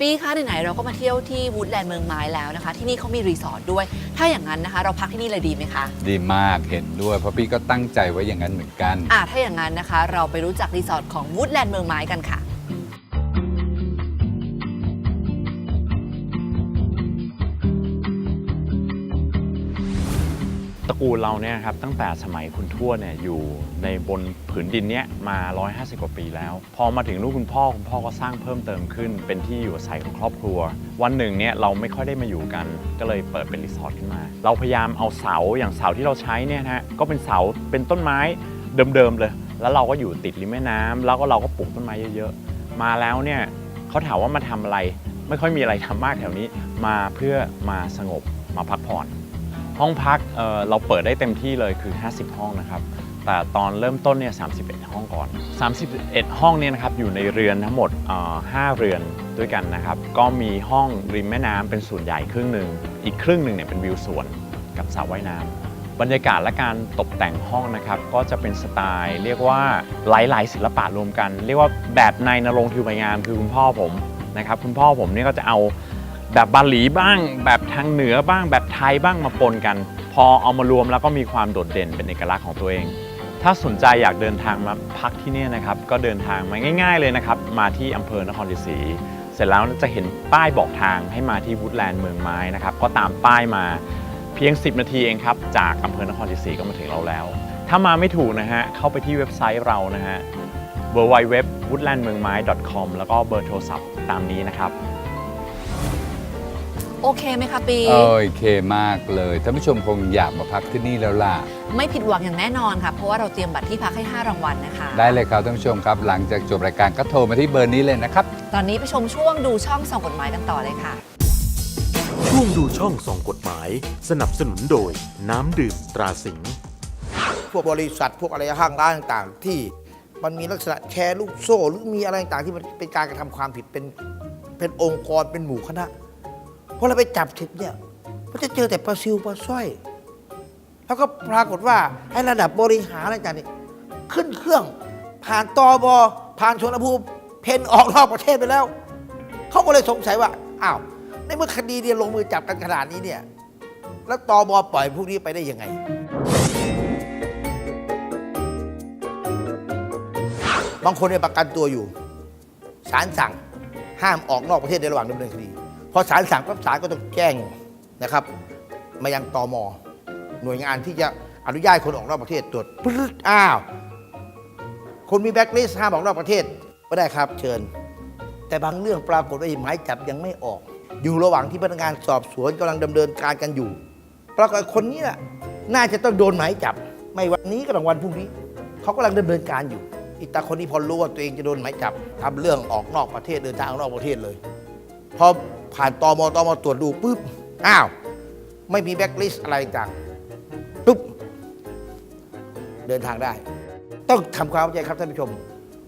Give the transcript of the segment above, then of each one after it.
ปีคะไหนๆเราก็มาเที่ยวที่วูดแลนด์เมืองไม้แล้วนะคะ ที่นี่เขามีรีสอร์ทด้วย ถ้าอย่างนั้นนะคะ เราพักที่นี่เลยดีไหมคะ ดีมากเห็นด้วยเพราะพี่ก็ตั้งใจไว้อย่างนั้นเหมือนกัน อ่าถ้าอย่างนั้นนะคะ เราไปรู้จักรีสอร์ทของวูดแลนด์เมืองไม้กันค่ะ ตระกูลเราเนี่ยครับตั้งแต่สมัยคุณทวดเนี่ยอยู่ในบนผืนดินเนี้ยมา 150 กว่าปีแล้ว พอมาถึงลูกคุณพ่อคุณพ่อก็สร้างเพิ่มเติมขึ้น เป็นที่อยู่อาศัยของครอบครัว วันหนึ่งเนี่ยเราไม่ค่อยได้มาอยู่กัน ก็เลยเปิดเป็นรีสอร์ทขึ้นมา เราพยายามเอาเสาอย่างเสาที่เราใช้เนี่ยนะฮะก็เป็นเสาเป็นต้นไม้เดิมๆเลย แล้วเราก็อยู่ติดริมแม่น้ำแล้วก็เราก็ปลูกต้นไม้เยอะๆ มาแล้วเนี่ยเขาถามว่ามาทำอะไร ไม่ค่อยมีอะไรทำมากแถวนี้ มาเพื่อมาสงบมาพักผ่อน ห้องพักเเราเปิดได้เต็มที่เลยคือ 50 ห้องนะครับ แต่ตอนเริ่มต้นเนี่ย 31 ห้องก่อน 31 ห้องเนี่ยนะครับอยู่ในเรือนทั้งหมด 5 เรือนด้วยกันนะครับ ก็มีห้องริมแม่น้ำเป็นส่วนใหญ่ครึ่งหนึ่ง อีกครึ่งหนึ่งเนี่ยเป็นวิวสวนกับสระว่ายน้ำบรรยากาศและการตกแต่งห้องนะครับก็จะเป็นสไตล์ เรียกว่าหลาย ๆ ศิลปะรวมกัน เรียกว่าแบบนายนรงค์ทิวใบงามคือคุณพ่อผมนะครับคุณพ่อผมเนี่ยก็จะเอา แบบบาหลีบ้าง แบบทางเหนือบ้าง แบบไทยบ้างมาปนกัน พอเอามารวมแล้วก็มีความโดดเด่นเป็นเอกลักษณ์ของตัวเอง ถ้าสนใจอยากเดินทางมาพักที่นี่นะครับ ก็เดินทางมาง่าย ๆเลยนะครับ มาที่อำเภอนครศรีเสร็จแล้วจะเห็นป้ายบอกทางให้มาที่วูดแลนด์เมืองไม้นะครับ ก็ตามป้ายมาเพียง 10 นาทีเองครับ จากอำเภอนครศรีก็มาถึงเราแล้ว ถ้ามาไม่ถูกนะฮะ เข้าไปที่เว็บไซต์เรานะฮะ w w w w o o d l a n d m e u n g m a i com แล้วก็เบอร์โทรศัพท์ตามนี้นะครับ โอเคไหมคะปี โอเคมากเลยท่านผู้ชมคงอยากมาพักที่นี่แล้วล่ะ ไม่ผิดหวังอย่างแน่นอนค่ะ เพราะว่าเราเตรียมบัตรที่พักให้ 5 รางวัลนะคะ ได้เลยครับท่านผู้ชมครับ หลังจากจบรายการก็โทรมาที่เบอร์นี้เลยนะครับ ตอนนี้ไปชมช่วงดูช่องส่องกฎหมายกันต่อเลยค่ะ ช่วงดูช่องส่องกฎหมาย สนับสนุนโดย น้ำดื่มตราสิงห์พวกบริษัทพวกอะไรห้างร้านต่างๆ ที่มันมีลักษณะแชร์ลูกโซ่หรือมีอะไรต่างๆที่มันเป็นการกระทำความผิดเป็นเป็นองค์กรเป็นหมู่คณะ พอเราไปจับเสร็จเนี่ยมันจะเจอแต่ปลาซิวปลาสร้อย แล้วก็ปรากฏว่าไอ้ระดับบริหารอะไรต่างๆนี่ขึ้นเครื่อง ผ่านตอบอผ่านชนภูมิเพนออกนอกประเทศไปแล้ว เขาก็เลยสงสัยว่าอ้าวในเมื่อคดีเนี่ยลงมือจับกันขนาดนี้เนี่ยแล้วตอบอปล่อยพวกนี้ไปได้ยังไงบางคนเนี่ยประกันตัวอยู่ศาลสั่งห้ามออกนอกประเทศในระหว่างดำเนินคดี พอศาลสั่งปั๊บศาลก็ต้องแจ้งนะครับ มายังตมหน่วยงานที่จะอนุญาตคนออกนอกประเทศตรวจปึ๊ดอ้าวคนมีแบ็คลิสต์ห้ามออกนอกประเทศก็ได้ครับเชิญ แต่บางเรื่องปรากฏว่าหมายจับยังไม่ออก อยู่ระหว่างที่พนักงานสอบสวนกำลังดำเนินการกันอยู่ปรากฏคนนี้น่ะน่าจะต้องโดนหมายจับ ไม่วันนี้ก็ต้องวันพรุ่งนี้เขากำลังดำเนินการอยู่อีตาคนนี้พอรู้ว่าตัวเองจะโดนหมายจับทำเรื่องออกนอกประเทศเดินทางออกนอกประเทศเลยพอ ผ่านตอมอตอมอตรวจดูปุ๊บอ้าว ไม่มีแบ็คลิสอะไรต่างปุ๊บ เดินทางได้ ต้องทำความเข้าใจครับท่านผู้ชม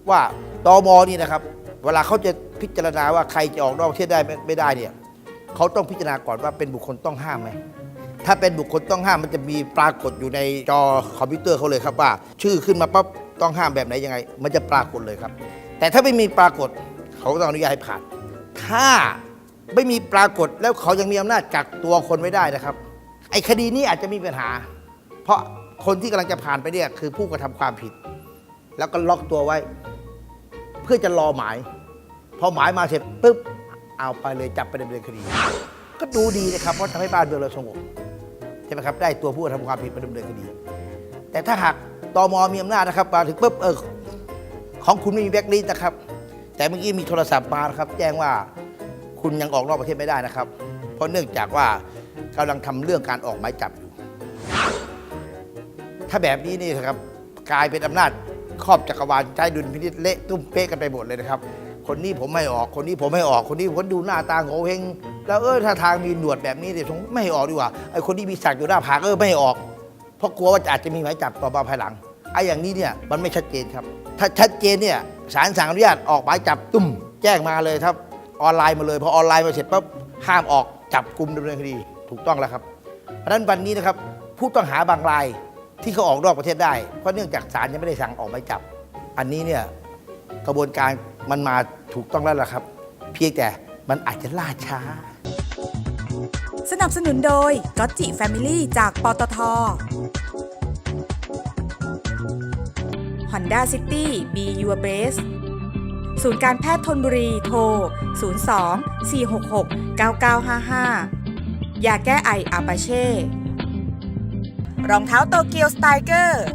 ว่าตอมอนี่นะครับ เวลาเขาจะพิจารณาว่าใครจะออกนอกประเทศได้ไม่ได้เนี่ยเขาต้องพิจารณาก่อนว่าเป็นบุคคลต้องห้ามไหมถ้าเป็นบุคคลต้องห้ามมันจะมีปรากฏอยู่ในจอคอมพิวเตอร์เขาเลยครับว่า ชื่อขึ้นมาปั๊บต้องห้ามแบบไหนยังไง มันจะปรากฏเลยครับ แต่ถ้าไม่มีปรากฏเขาก็ต้องอนุญาตให้ผ่าน ถ้า ไม่มีปรากฏแล้วเขายังมีอำนาจกักตัวคนไว้ได้นะครับ ไอ้คดีนี้อาจจะมีปัญหา เพราะคนที่กำลังจะผ่านไปเนี่ยคือผู้กระทำความผิด แล้วก็ล็อกตัวไว้ เพื่อจะรอหมาย พอหมายมาเสร็จปุ๊บเอาไปเลยจับไปดำเนินคดี ก็ดูดีนะครับเพราะทำให้บ้านเมืองเราสงบใช่ไหมครับได้ตัวผู้กระทำความผิดมาดำเนินคดี แต่ถ้าหากตมมีอำนาจนะครับมาถึงปุ๊บเออของคุณไม่มีแบล็คลิสต์นะครับ แต่เมื่อกี้มีโทรศัพท์มานะครับ แจ้งว่า คุณยังออกนอกประเทศไม่ได้นะครับ เพราะเนื่องจากว่ากำลังทำเรื่องการออกหมายจับอยู่ ถ้าแบบนี้นี่นะครับกลายเป็นอำนาจครอบจักรวาลใช้ดุลพินิจเละตุ้มเป๊ะกันไปหมดเลยนะครับ คนนี้ผมไม่ออกคนนี้ผมไม่ออกคนนี้คนดูหน้าตาโง่เฮงแล้วเออถ้าทางมีหนวดแบบนี้เดี๋ยวผมไม่ให้ออกดีกว่าไอ้คนที่มีสักอยู่หน้าผากเออไม่ให้ออก เพราะกลัวว่าอาจจะมีหมายจับต่อมาภายหลังไอ้อย่างนี้เนี่ยมันไม่ชัดเจนครับ ถ้าชัดเจนเนี่ยศาลสั่งอนุญาตออกหมายจับตุ้มแจ้งมาเลยครับ ออนไลน์มาเลยพอออนไลน์มาเสร็จปั๊บห้ามออกจับกลุ่มดำเนินคดีถูกต้องแล้วครับเพราะฉะนั้นวันนี้นะครับผู้ต้องหาบางรายที่เขาออกนอกประเทศได้เพราะเนื่องจากศาลยังไม่ได้สั่งออกหมายจับ อันนี้เนี่ยกระบวนการมันมาถูกต้องแล้วล่ะครับ เพียงแต่มันอาจจะล่าช้า สนับสนุนโดยก็จิแฟมิลี่จากปตท Honda City Be Your Best ศูนย์การแพทย์ทนบุรีโทร 02 466 9955 ยาแก้ไออาปาเช่ รองเท้าโตเกียวสไตเกอร์